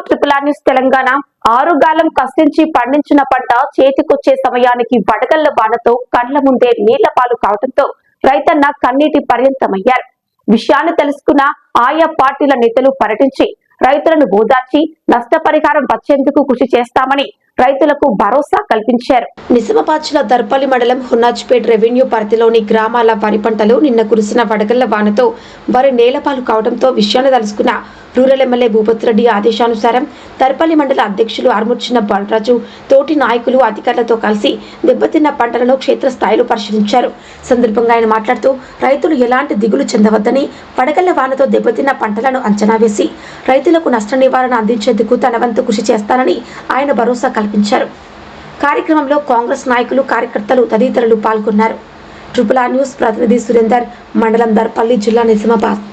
Triple R news Telangana ఆరుగాలం కష్టించి పండించిన పంట చేతికొచ్చే సమయానికి వడగళ్ళ బాణతో కండ్ల ముందే నీళ్ళ పాలు కావడంతో రైతన్న కన్నీటి పర్యంతమయ్యారు. విషయాన్ని తెలుసుకున్న ఆయా పార్టీల నేతలు పర్యటించి రైతులను ఓదార్చి నష్టపరిహారం వచ్చేందుకు కృషి చేస్తామని రైతులకు భరోసా కల్పించారు. నిజామాబాద్ జిల్లా దర్పల్లి మండలం హున్నాజ్పేట్ రెవెన్యూ పరిధిలోని గ్రామాల వరి పంటలు నిన్న కురిసిన వడగళ్ళ వానతో వరి నేలపాలు కావడంతో విషయాన్ని తలుసుకున్న రూరల్ ఎమ్మెల్యే భూపతిరెడ్డి ఆదేశానుసారం దర్పల్లి మండల అధ్యక్షులు ఆర్ముర్చిన బాలరాజు తోటి నాయకులు అధికారులతో కలిసి దెబ్బతిన్న పంటలను క్షేత్రస్థాయిలో పరిశీలించారు. సందర్భంగా ఆయన మాట్లాడుతూ రైతులు ఎలాంటి దిగులు చెందవద్దని వడగళ్ళ వానతో దెబ్బతిన్న పంటలను అంచనా వేసి రైతులకు నష్ట నివారణ అందించేందుకు తన వంతు కృషి చేస్తానని ఆయన భరోసా కల్పించారు కార్యక్రమంలో కాంగ్రెస్ నాయకులు కార్యకర్తలు తదితరులు పాల్గొన్నారు. ట్రిపుల్ ఆర్ న్యూస్ ప్రతినిధి సురేందర్ మండలం దర్పల్లి జిల్లా నిజామాబాద్.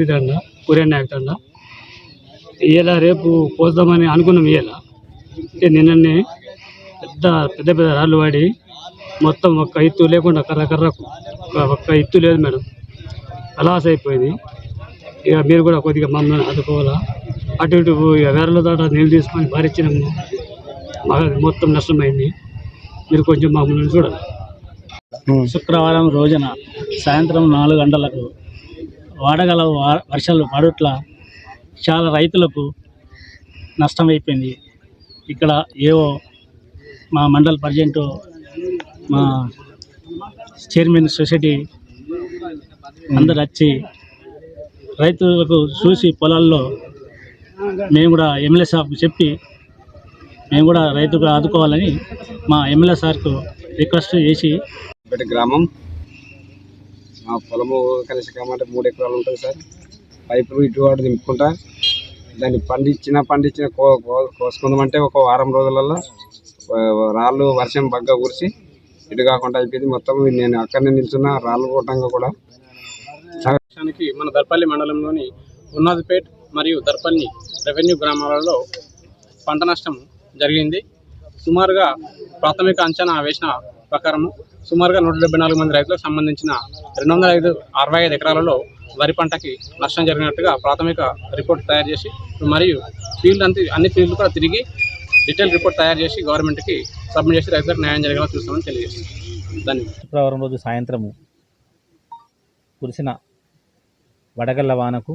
గుడిదండ కూరనాయక దండ ఇలా రేపు పోద్దామని అనుకున్నాం ఇలా అంటే నిన్ననే పెద్ద పెద్ద పెద్ద రాళ్ళు పడి మొత్తం ఒక్క ఇత్తు లేకుండా కర్ర కర్రకు ఒక- ఒక్క ఇత్తు లేదు మేడం. అలాస్ అయిపోయింది. ఇక మీరు కూడా కొద్దిగా మమ్మల్ని ఆదుకోవాలా? అటు ఇటు ఇక వేరల దాట నీళ్ళు తీసుకొని భారించినాము మాకు మొత్తం నష్టమైంది. మీరు కొంచెం మమ్మల్ని చూడాలి. శుక్రవారం రోజున సాయంత్రం నాలుగు గంటలకు వాడగల వర్షాలు పడుట్ల చాలా రైతులకు నష్టమైపోయింది. ఇక్కడ ఏవో మా మండల ప్రెసిడెంట్ మా చైర్మన్ సొసైటీ అందరు వచ్చి రైతులకు చూసి పొలాల్లో మేము కూడా ఎమ్మెల్యే సార్కు చెప్పి మేము కూడా రైతుకు ఆదుకోవాలని మా ఎమ్మెల్యే సార్కు రిక్వెస్ట్ చేసి గ్రామం ఆ పొలము కలిసి కామంటే మూడు ఎకరాలు ఉంటుంది సార్. పైపులు ఇటు అటు దింపుకుంటా దాన్ని పండించిన పండించిన కో కో- కోసుకుందామంటే ఒక వారం రోజులలో రాళ్ళు వర్షం బగ్గ కురిసి ఇటు కాకుండా అయిపోయింది. మొత్తం నేను అక్కడనే నిల్చున్నా రాళ్ళు కొట్టంగా కూడా. రాష్ట్రానికి మన దర్పల్లి మండలంలోని ఉన్నాదిపేట్ మరియు దర్పల్లి రెవెన్యూ గ్రామాలలో పంట నష్టం జరిగింది. సుమారుగా ప్రాథమిక అంచనా వేసిన ప్రకారము సుమారుగా నూట డెబ్బై నాలుగు మంది రైతులకు సంబంధించిన రెండు వందల ఐదు అరవై ఐదు ఎకరాలలో వరి పంటకి నష్టం జరిగినట్టుగా ప్రాథమిక రిపోర్ట్ తయారు చేసి మరియు ఫీల్డ్ అంతే అన్ని ఫీల్డ్లు కూడా తిరిగి డీటెయిల్ రిపోర్ట్ తయారు చేసి గవర్నమెంట్కి సబ్మిట్ చేసి రైతులకు న్యాయం జరిగేలా చూస్తామని తెలియజేస్తుంది ధన్యవాదాలు. శుక్రవారం రోజు సాయంత్రము కురిసిన వడగళ్ళ వానకు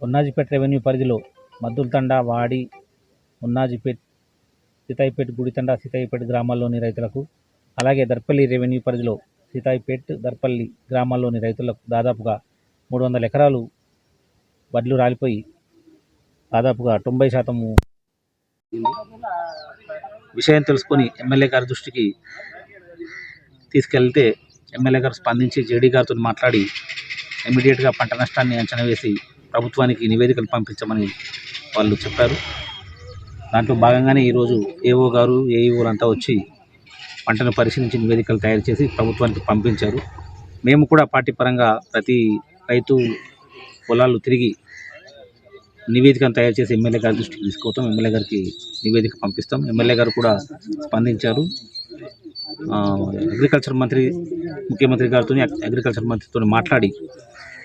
ఉన్నాజిపేట్ రెవెన్యూ పరిధిలో మద్దులతండ వాడి ఉన్నాజిపేట్ సీతాయిపేట్ గుడితండ సీతాయిపేట గ్రామాల్లోని రైతులకు అలాగే దర్పల్లి రెవెన్యూ పరిధిలో సీతాయిపేట్ దర్పల్లి గ్రామాల్లోని రైతులకు దాదాపుగా మూడు వందల ఎకరాలు వడ్లు రాలిపోయి దాదాపుగా తొంభై శాతము విషయం తెలుసుకొని ఎమ్మెల్యే గారి దృష్టికి తీసుకెళ్తే ఎమ్మెల్యే గారు స్పందించి జేడీ గారితో మాట్లాడి ఇమీడియట్గా పంట నష్టాన్ని అంచనా వేసి ప్రభుత్వానికి నివేదికలు పంపించమని వాళ్ళు చెప్పారు. దాంట్లో భాగంగానే ఈరోజు ఏఓ గారు ఏఈఓలంతా అంతా వచ్చి పంటను పరిశీలించి నివేదికలు తయారు చేసి ప్రభుత్వానికి పంపించారు. మేము కూడా పార్టీ పరంగా ప్రతి రైతు పొలాలు తిరిగి నివేదికను తయారు చేసి ఎమ్మెల్యే గారి దృష్టికి తీసుకుపోతాం. ఎమ్మెల్యే గారికి నివేదిక పంపిస్తాం. ఎమ్మెల్యే గారు కూడా స్పందించారు. అగ్రికల్చర్ మంత్రి ముఖ్యమంత్రి గారితో అగ్రికల్చర్ మంత్రితో మాట్లాడి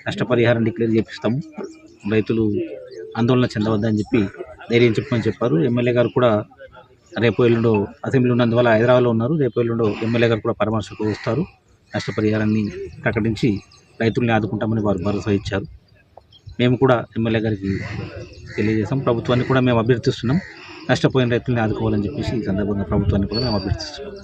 నష్టపరిహారం డిక్లేర్ చేపిస్తాము. రైతులు ఆందోళన చెందవద్దని చెప్పి ధైర్యం చెప్పమని చెప్పారు. ఎమ్మెల్యే గారు కూడా రేపు ఎల్లుండో అసెంబ్లీ ఉన్నందువల్ల హైదరాబాద్లో ఉన్నారు. రేపు ఎల్లుండో ఎమ్మెల్యే గారు కూడా పరామర్శకు వస్తారు నష్టపరిహారాన్ని ప్రకటించి రైతుల్ని ఆదుకుంటామని వారు భరోసా ఇచ్చారు. మేము కూడా ఎమ్మెల్యే గారికి తెలియజేసాం ప్రభుత్వాన్ని కూడా మేము అభ్యర్థిస్తున్నాం. నష్టపోయిన రైతుల్ని ఆదుకోవాలని చెప్పేసి ఈ సందర్భంగా ప్రభుత్వాన్ని కూడా మేము అభ్యర్థిస్తున్నాం.